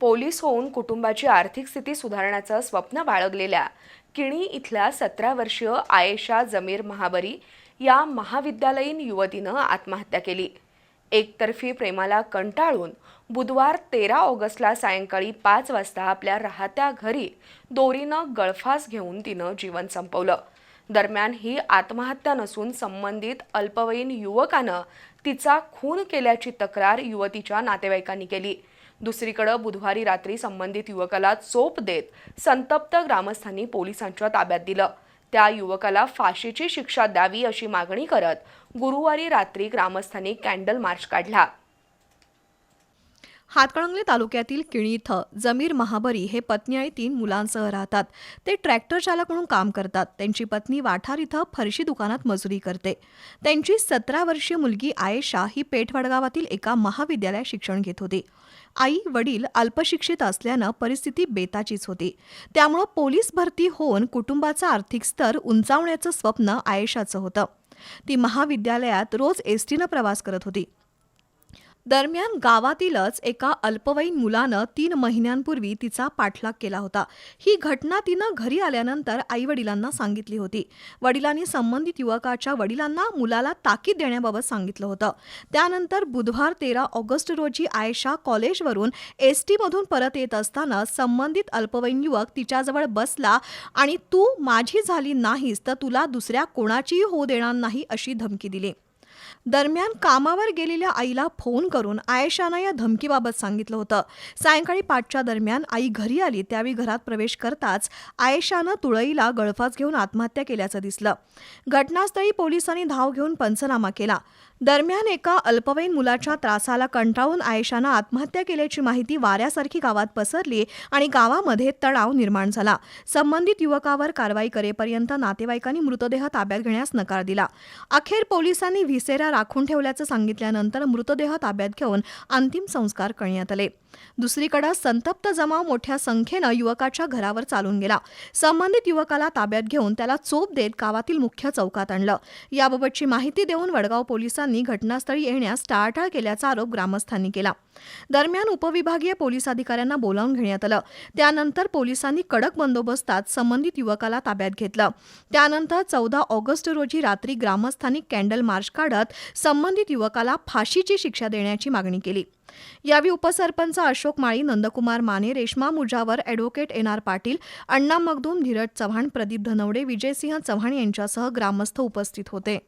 Police होऊन कुटुंबाची आर्थिक स्थिती सुधारण्याचं स्वप्न बाळगलेल्या किणी इथल्या सतरा वर्षीय आयेशा जमीर महाबरी या महाविद्यालयीन युवतीनं आत्महत्या केली. एकतर्फी प्रेमाला कंटाळून बुधवार तेरा ऑगस्टला सायंकाळी पाच वाजता आपल्या राहत्या घरी दोरीनं गळफास घेऊन तिनं जीवन संपवलं. दरम्यान ही आत्महत्या नसून संबंधित अल्पवयीन युवकानं तिचा खून केल्याची तक्रार युवतीच्या नातेवाईकांनी केली. दुसरीकडे बुधवारी रात्री संबंधित युवकाला चोप देत संतप्त ग्रामस्थांनी पोलिसांच्या ताब्यात दिलं. त्या युवकाला फाशीची शिक्षा द्यावी अशी मागणी करत गुरुवारी रात्री ग्रामस्थांनी कॅन्डल मार्च काढला. हातकणंगले तालुक्यातील किणी इथं जमीर महाबरी हे पत्नी आणि तीन मुलांसह राहतात. ते ट्रॅक्टर चालक म्हणून काम करतात. त्यांची पत्नी वाठार इथं फरशी दुकानात मजुरी करते. त्यांची सतरा वर्षीय मुलगी आयेशा ही पेठवडगावातील एका महाविद्यालयात शिक्षण घेत होती. आई वडील अल्पशिक्षित असल्यानं परिस्थिती बेताचीच होती. त्यामुळं पोलीस भरती होऊन कुटुंबाचा आर्थिक स्तर उंचावण्याचं स्वप्न आयेशाचं होतं. ती महाविद्यालयात रोज एसटीनं प्रवास करत होती. दरम्यान गावातीलच एका अल्पवयीन मुलानं तीन महिन्यांपूर्वी तिचा पाठलाग केला होता. ही घटना तिनं घरी आल्यानंतर आईवडिलांना सांगितली होती. वडिलांनी संबंधित युवकाच्या वडिलांना मुलाला ताकीद देण्याबाबत सांगितलं होतं. त्यानंतर बुधवार तेरा ऑगस्ट रोजी आयशा कॉलेजवरून एस टीमधून परत येत असताना संबंधित अल्पवयीन युवक तिच्याजवळ बसला आणि तू माझी झाली नाहीस तर तुला दुसऱ्या कोणाचीही होऊ देणार नाही अशी धमकी दिली. दरम्यान कामावर गेलेल्या आईला फोन करून आयशानं या धमकीबाबत सांगितलं होतं. सायंकाळी पाचच्या दरम्यान आई घरी आली त्यावेळी घरात प्रवेश करताच आयशानं तुळईला गळफास घेऊन आत्महत्या केल्याचं दिसलं. घटनास्थळी पोलिसांनी धाव घेऊन पंचनामा केला. दरम्यान एका अल्पवयीन मुलाच्या त्रासाला कंटाळून आयशानं आत्महत्या केल्याची माहिती वाऱ्यासारखी गावात पसरली आणि गावामध्ये तणाव निर्माण झाला. संबंधित युवकावर कारवाई करेपर्यंत नातेवाईकांनी मृतदेह ताब्यात घेण्यास नकार दिला. अखेर पोलिसांनी व्हिसेरा राखून ठेवल्याचं सांगितल्यानंतर मृतदेह ताब्यात घेऊन अंतिम संस्कार करण्यात आले. दुसरीकडे संतप्त जमाव मोठ्या संख्येनं युवकाच्या घरावर चालून गेला. संबंधित युवकाला ताब्यात घेऊन त्याला चोप देत गावातील मुख्य चौकात आणलं. याबाबतची माहिती देऊन वडगाव पोलिसांनी घटनास्थळी येण्यास टाळाटाळ केल्याचा आरोप ग्रामस्थांनी केला. दरम्यान उपविभागीय पोलीस अधिकाऱ्यांना बोलावून घेण्यात आलं. त्यानंतर पोलिसांनी कडक बंदोबस्तात संबंधित युवकाला ताब्यात घेतलं. त्यानंतर चौदा ऑगस्ट रोजी रात्री ग्रामस्थांनी कॅन्डल मार्च काढत संबंधित युवकाला फाशीची शिक्षा देण्याची मागणी केली. यावेळी उपसरपंच Ashok Mali Nandkumar Mane Reshma Mujawar advocate N R Patil Anna Magdum Dhiraj Chavan Pradeep Dhanawade Vijaysinh Chavan यांच्यासह ग्रामस्थ उपस्थित होते.